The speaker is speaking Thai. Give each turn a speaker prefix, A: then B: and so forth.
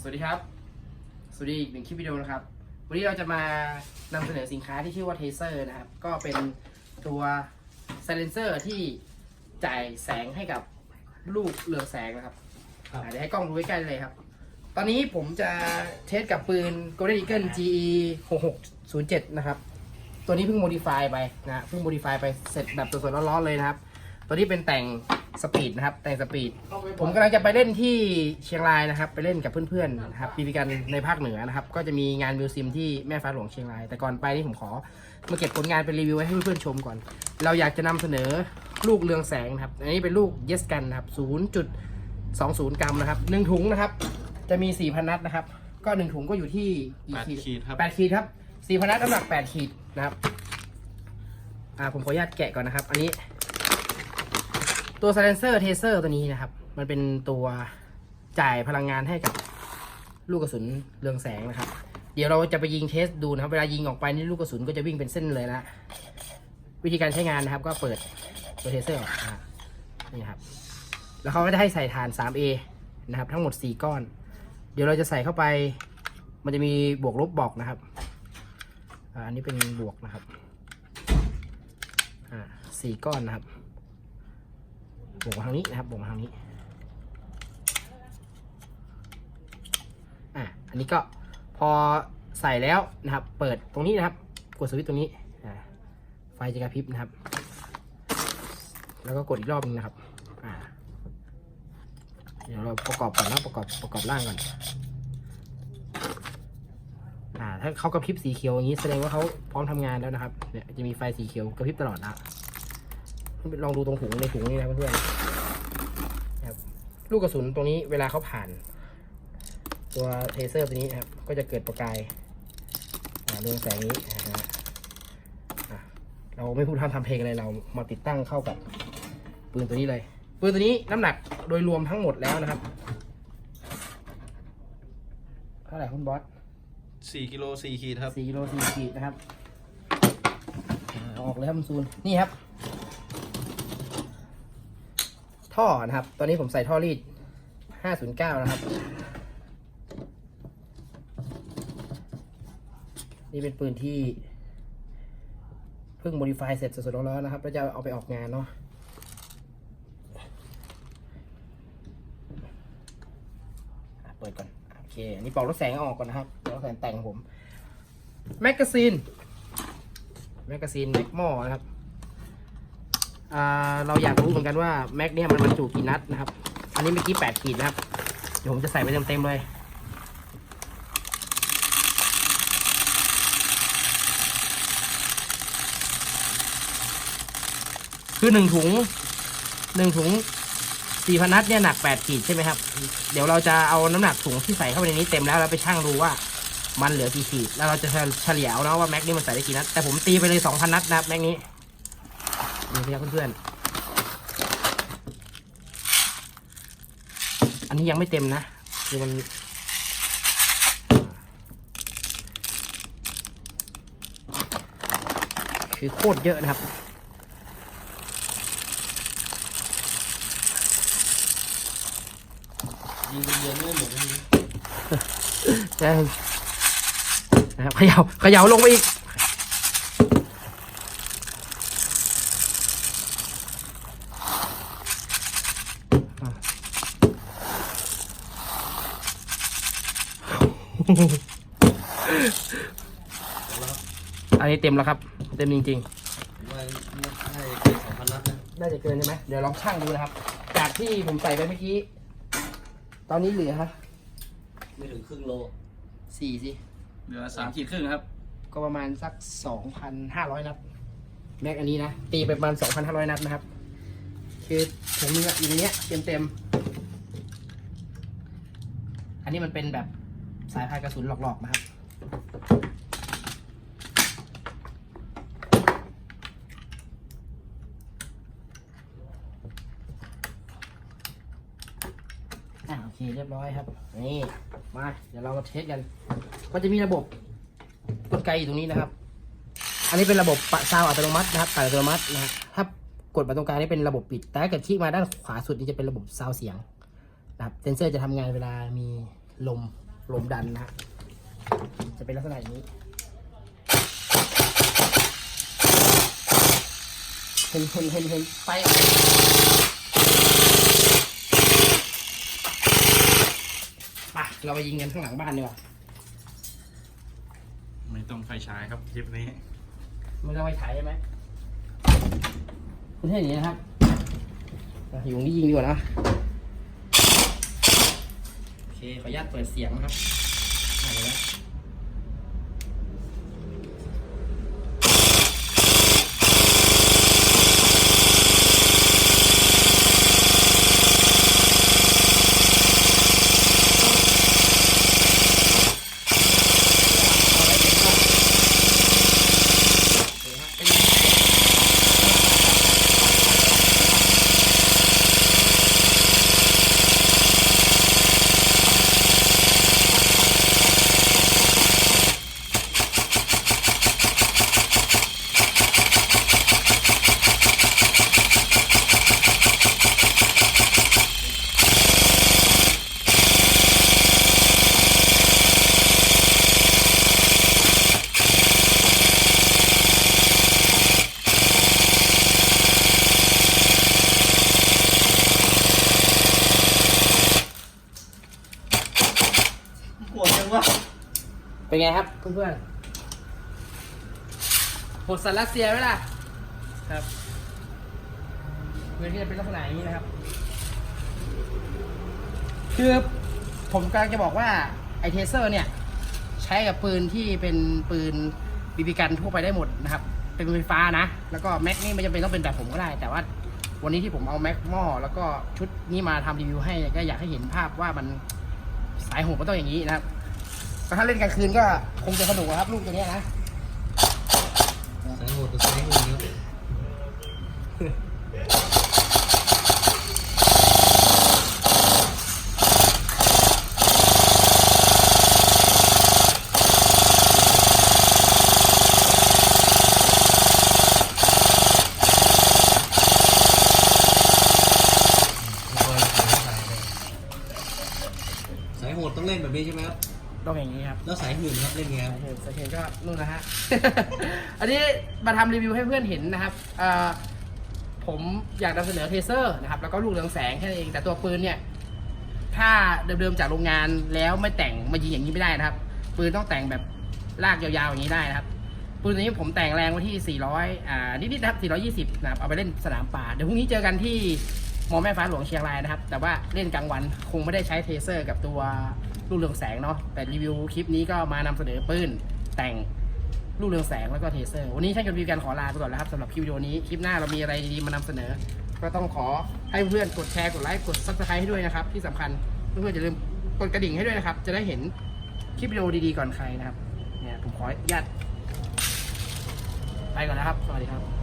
A: สวัสดีครับ สวัสดีอีกหนึ่งคลิปวิดีโอนะครับ วันนี้เราจะมานำเสนอสินค้าที่ชื่อว่าเทเซอร์นะครับ ก็เป็นตัวไซเลนเซอร์ที่จ่ายแสงให้กับลูกเรืองแสงนะครับ
B: ครับ
A: อ่าเดี๋ยวให้กล้องดูใกล้ๆเลยครับ ตอนนี้ผมจะเทสกับปืน Golden Eagle GE 6607 นะครับ ตัวนี้เพิ่งโมดิฟายไปนะฮะเพิ่งโมดิฟายไปเสร็จแบบสดๆร้อนๆเลยนะครับ ตัวนี้เป็นแต่ง สปีดนะครับ แต่งสปีด ผมกำลังจะไปเล่นที่เชียงรายนะครับ ไปเล่นกับเพื่อนๆนะครับปีพิกันในภาคเหนือนะครับ ก็จะมีงานมิวซิมที่แม่ฟ้าหลวงเชียงราย แต่ก่อนไปนี่ผมขอมาเก็บผลงานเป็นรีวิวไว้ให้เพื่อนๆชมก่อน เราอยากจะนำเสนอลูกเรืองแสงนะครับ อันนี้เป็นลูกเยสกันนะครับ 0.20 กรัมนะครับหนึ่งถุงนะครับ จะมี 4,000 นัดนะครับ ก็หนึ่งถุงก็อยู่ที่กี่
B: แปดขีดครับ
A: แปดขีดครับ4,000 นัดน้ำหนัก 8 ขีดนะครับ อ่าผมขออนุญาตแกะก่อนนะครับ อันนี้ ตัว silencer taser ตัวนี้นะครับ มันเป็นตัวจ่ายพลังงานให้กับลูกกระสุนเรืองแสงนะครับ เดี๋ยวเราจะไปยิงเทสดูนะครับ เวลายิงออกไปนี่ลูกกระสุนก็จะวิ่งเป็นเส้นเลยนะวิธีการใช้งานนะครับ ก็เปิดตัวเทเซอร์ออกนี่ครับแล้วเขาก็จะให้ใส่ฐาน 3A นะครับ ทั้งหมด 4 ก้อน เดี๋ยวเราจะใส่เข้าไป มันจะมีบวกลบบอกนะครับอันนี้เป็นบวกนะครับอ่าสี่ก้อนนะครับ บวกมาทางนี้นะครับบวกมาทางนี้อะอันนี้ก็พอใส่แล้วนะครับ เปิดตรงนี้นะครับ กดสวิตช์ตรงนี้อ่าไฟจะกระพริบนะครับ แล้วก็กดอีกรอบนึงนะครับอ่าเดี๋ยวเราประกอบก่อนนะประกอบประกอบร่างก่อนอ่าถ้าเขากระพริบสีเขียวอย่างนี้แสดงว่าเขาพร้อมทำงานแล้วนะครับเนี่ยจะมีไฟสีเขียวกระพริบตลอดนะ ลองดูตรงถุงในถุงนี่นะเพื่อนๆนะครับลูกกระสุนตรงนี้เวลาเขาผ่าน ตัวเทเซอร์ตัวนี้นะครับ ก็จะเกิดประกายอ่าเรืองแสงนี้นะฮะอะเราไม่พูดทำทำเพลงอะไรเรามาติดตั้งเข้ากับปืนตัวนี้เลยปืนตัวนี้น้ำหนักโดยรวมทั้งหมดแล้วนะครับเท่าไหร่คุณบอส
B: สี่กิโลสี่ขีดครับ
A: สี่กิโลสี่ขีดนะครับอ่าเอาออกเลยครับคุณซูนนี่ครับ ท่อนะครับ ตอนนี้ผมใส่ท่อรีด 509 นะครับ นี่เป็นปืนที่ เพิ่งโมดิฟายเสร็จสดๆร้อนๆนะครับ แล้วจะเอาไปออกงานเนาะเปิดก่อน โอเค อันนี้ปลอกรถแสงออกก่อนนะครับปลอกรถแสงแต่งผม แมกกาซีน แมกกาซีนแม็กหม้อนะครับ เราอยากรู้เหมือนกันว่าแม็กเนี่ยมันบรรจุกี่นัดนะครับ อันนี้เมื่อกี้แปดขีดนะครับ เดี๋ยวผมจะใส่ไปเต็มๆเลยคือหนึ่งถุงหนึ่งถุงสี่พันนัดเนี่ยหนักแปดขีดใช่ไหมครับ เดี๋ยวเราจะเอาน้ำหนักถุงที่ใส่เข้าไปในนี้เต็มแล้วเราไปชั่งดูว่ามันเหลือกี่ขีด แล้วเราจะเฉลี่ยเอานะว่าแม็กนี่มันใส่ได้กี่นัดแต่ผมตีไปเลยสองพันนัดนะครับแม็กนี้ ดูสิครับเพื่อนๆ อันนี้ยังไม่เต็มนะคือมันคือโคตรเยอะนะครับ
B: ยิงเป็นเดือนไม่เหมือนกัน
A: ใช่นะครับเขย่าเขย่าลงไปอีก อันนี้เต็มแล้วครับ เต็มจริง
B: ว่าให้เกินสองพันนัดนะ
A: ๆน่าจะเกินใช่ไหมเดี๋ยวลองชั่งดูนะครับ จากที่ผมใส่ไปเมื่อกี้ ตอนนี้เหลือ
B: ไม่ถึงครึ่งโล
A: สี่สิ
B: เหลือสามขีดครึ่งครับ
A: ก็ประมาณสักสองพันห้าร้อยนัด แม็กอันนี้นะ ตีไปประมาณสองพันห้าร้อยนัดนะครับ คือถุงนึงอะอยู่ในเนี้ยเต็มเต็มๆอันนี้มันเป็นแบบ สายพายกระสุนหลอกๆนะครับ อ่าโอเคเรียบร้อยครับ นี่ มา เดี๋ยวเรามาเทสกัน ก็จะมีระบบกลไกอยู่ตรงนี้นะครับ อันนี้เป็นระบบปะซาวอัตโนมัตินะครับอัตโนมัตินะถ้ากดมาตรงกลางนี่เป็นระบบปิด แต่เกิดคลิกมาด้านขวาสุดนี่จะเป็นระบบซาวเสียงนะครับ เซนเซอร์จะทำงานเวลามีลม ลมดันนะฮะจะเป็นลักษณะอย่างนี้ เห็นเห็นเห็นเห็นไฟออกไปเราไปยิงกันข้างหลังบ้านดีกว่า
C: ไม่ต้องไฟฉายครับคลิปนี้
A: ไม่ต้องไปถ่ายใช่ไหมคุณเห็นอย่างนี้นะครับอะอยู่ตรงนี้ยิงดีกว่านะโอ เคขออนุญาตเปิดเสียงนะครับได้เดี๋ยวนะโอเคครับเป็น
B: ปวดจังวะ
A: เป็นไงครับเพื่อนๆผดสันรัสเซียไหมล่ะครับเพื่อนที่จะเป็นลักษณะอย่างนี้นะครับ คือผมกำลังจะบอกว่าไอเทเซอร์เนี่ย ใช้กับปืนที่เป็นปืนบีบีกันทั่วไปได้หมดนะครับ เป็นปืนไฟฟ้านะ แล้วก็แม็กนี่ไม่จำเป็นต้องเป็นแบบผมก็ได้ แต่ว่าวันนี้ที่ผมเอาแม็กหม้อแล้วก็ชุดนี้มาทำรีวิวให้ก็อยากให้เห็นภาพว่ามันสายโหดมันต้องอย่างนี้นะครับ แต่ถ้าเล่นกลางคืนก็คงจะสนุกอะครับลูกตัวเนี้ยนะ
B: สายโหดตัวสายโหดครับ สายโหดต้องเล่นแบบนี้ใช่ไหม ครับ
A: ต้องอย่างนี้ครับ
B: แล้วสายหื่นครับเล่นไงครับ
A: เห็นสเห็นก็นู่นนะฮะ อันนี้มาทำรีวิวให้เพื่อนเห็นนะครับเอ่อผมอยากนำเสนอเทเซอร์นะครับ แล้วก็ลูกเรืองแสงแค่นั้นเองแต่ตัวปืนเนี่ย ถ้าเดิมๆจากโรงงานแล้วไม่แต่งมายิงอย่างนี้ไม่ได้นะครับ ปืนต้องแต่งแบบลากยาวๆอย่างนี้ได้นะครับ ปืนตัวนี้ผมแต่งแรงไว้ที่ 400 อ่า นิดๆนะครับ420 นะครับ เอาไปเล่นสนามป่า เดี๋ยวพรุ่งนี้เจอกันที่มอแม่ฟ้าหลวงเชียงรายนะครับ แต่ว่าเล่นกลางวันคงไม่ได้ใช้เทเซอร์กับตัว ลูกเรืองแสงเนาะแต่รีวิวคลิปนี้ก็มานำเสนอปืนแต่งลูกเรืองแสงแล้วก็เทเซอร์วันนี้ช่างยนต์วีกันขอลาไปก่อนแล้วครับสำหรับคลิปวิดีโอนี้คลิปหน้าเรามีอะไรดีๆมานำเสนอ ก็ต้องขอให้เพื่อนกดแชร์กดไลค์กดซับสไครต์ให้ด้วยนะครับ ที่สำคัญเพื่อนๆอย่าลืมกดกระดิ่งให้ด้วยนะครับ จะได้เห็นคลิปวิดีโอดีๆก่อนใครนะครับเนี่ยผมขออนุญาตไปก่อนนะครับ สวัสดีครับ